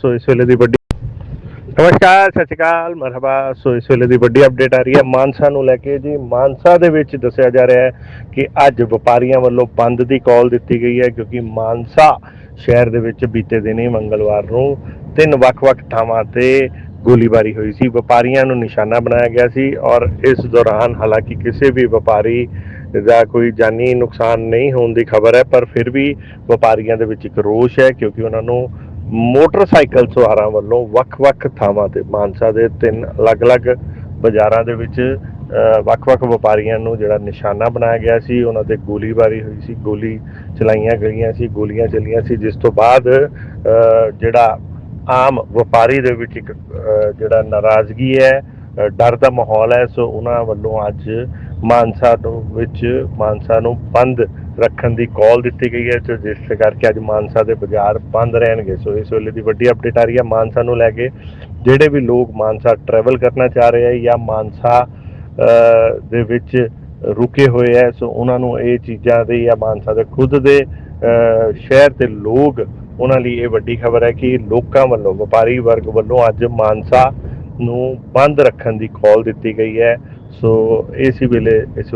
ਸੋ ਇਸ ਵੇਲੇ ਦੀ ਵੱਡੀ ਨਮਸਕਾਰ, ਸਤਿ ਸ਼੍ਰੀ ਅਕਾਲ, ਮਰਹਬਾ। ਸੋ ਇਸ ਵੇਲੇ ਦੀ ਵੱਡੀ ਅਪਡੇਟ ਆ ਰਹੀ ਹੈ ਮਾਨਸਾ ਨੂੰ ਲੈ ਕੇ ਜੀ। ਮਾਨਸਾ ਦੇ ਵਿੱਚ ਦੱਸਿਆ ਜਾ ਰਿਹਾ ਹੈ ਕਿ ਅੱਜ ਵਪਾਰੀਆਂ ਵੱਲੋਂ ਬੰਦ ਦੀ ਕਾਲ ਦਿੱਤੀ ਗਈ ਹੈ ਕਿਉਂਕਿ ਮਾਨਸਾ ਸ਼ਹਿਰ ਦੇ ਵਿੱਚ ਬੀਤੇ ਦਿਨੀ ਮੰਗਲਵਾਰ ਨੂੰ ਤਿੰਨ ਵੱਖ-ਵੱਖ ਥਾਵਾਂ ਤੇ ਗੋਲੀਬਾਰੀ ਹੋਈ ਸੀ। ਵਪਾਰੀਆਂ ਨੂੰ ਨਿਸ਼ਾਨਾ ਬਣਾਇਆ ਗਿਆ ਸੀ ਔਰ ਇਸ ਦੌਰਾਨ ਹਾਲਾਂਕਿ ਕਿਸੇ ਵੀ ਵਪਾਰੀ ਦਾ ਕੋਈ ਜਾਨੀ ਨੁਕਸਾਨ ਨਹੀਂ ਹੋਣ ਦੀ ਖਬਰ ਹੈ, ਪਰ ਫਿਰ ਵੀ ਵਪਾਰੀਆਂ ਦੇ ਵਿੱਚ ਇੱਕ ਰੋਸ਼ ਹੈ ਕਿਉਂਕਿ ਉਹਨਾਂ ਨੂੰ ਮੋਟਰਸਾਈਕਲ ਸਵਾਰਾਂ ਵੱਲੋਂ ਵੱਖ-ਵੱਖ ਥਾਵਾਂ ਤੇ, ਮਾਨਸਾ ਦੇ ਤਿੰਨ ਅਲੱਗ-ਅਲੱਗ ਬਾਜ਼ਾਰਾਂ ਦੇ ਵਿੱਚ ਵੱਖ-ਵੱਖ ਵਪਾਰੀਆਂ ਨੂੰ ਜਿਹੜਾ ਨਿਸ਼ਾਨਾ ਬਣਾਇਆ ਗਿਆ ਸੀ, ਉਹਨਾਂ ਤੇ ਗੋਲੀਬਾਰੀ ਹੋਈ ਸੀ, ਗੋਲੀ ਚਲਾਈਆਂ ਗਈਆਂ ਸੀ, ਗੋਲੀਆਂ ਚੱਲੀਆਂ ਸੀ, ਜਿਸ ਤੋਂ ਬਾਅਦ ਜਿਹੜਾ ਆਮ ਵਪਾਰੀ ਦੇ ਵਿੱਚ ਇੱਕ ਜਿਹੜਾ ਨਾਰਾਜ਼ਗੀ ਹੈ ਡਰ ਦਾ ਮਾਹੌਲ ਹੈ, ਸੋ ਉਹਨਾਂ ਵੱਲੋਂ ਅੱਜ ਮਾਨਸਾ ਤੋਂ ਵਿੱਚ, ਮਾਨਸਾ ਨੂੰ ਬੰਦ ਰੱਖਣ ਦੀ ਕਾਲ ਦਿੱਤੀ ਗਈ ਹੈ ਤੇ ਜਿਸ ਕਰਕੇ ਅੱਜ ਮਾਨਸਾ ਦੇ ਬਾਜ਼ਾਰ ਬੰਦ ਰਹਿਣਗੇ। ਸੋ ਇਸ ਵੇਲੇ ਦੀ ਵੱਡੀ ਅਪਡੇਟ ਆ ਰਹੀ ਹੈ ਮਾਨਸਾ ਨੂੰ ਲੈ ਕੇ। ਜਿਹੜੇ ਵੀ ਲੋਕ ਮਾਨਸਾ ਟਰੈਵਲ ਕਰਨਾ ਚਾਹ ਰਹੇ ਹੈ ਜਾਂ ਮਾਨਸਾ ਦੇ ਵਿੱਚ ਰੁਕੇ ਹੋਏ ਹੈ ਸੋ ਉਹਨਾਂ ਨੂੰ ਇਹ ਚੀਜ਼ਾਂ ਦੇ ਜਾਂ ਮਾਨਸਾ ਦੇ ਖੁਦ ਦੇ ਸ਼ਹਿਰ ਦੇ ਲੋਕ ਉਹਨਾਂ ਲਈ ਇਹ ਵੱਡੀ ਖਬਰ ਹੈ ਕਿ ਲੋਕਾਂ ਵੱਲੋਂ, ਵਪਾਰੀ ਵਰਗ ਵੱਲੋਂ ਅੱਜ ਮਾਨਸਾ ਨੂੰ ਬੰਦ ਰੱਖਣ ਦੀ ਕਾਲ ਦਿੱਤੀ ਗਈ ਹੈ। ਸੋ ਇਸੇ ਵੇਲੇ ਇਸ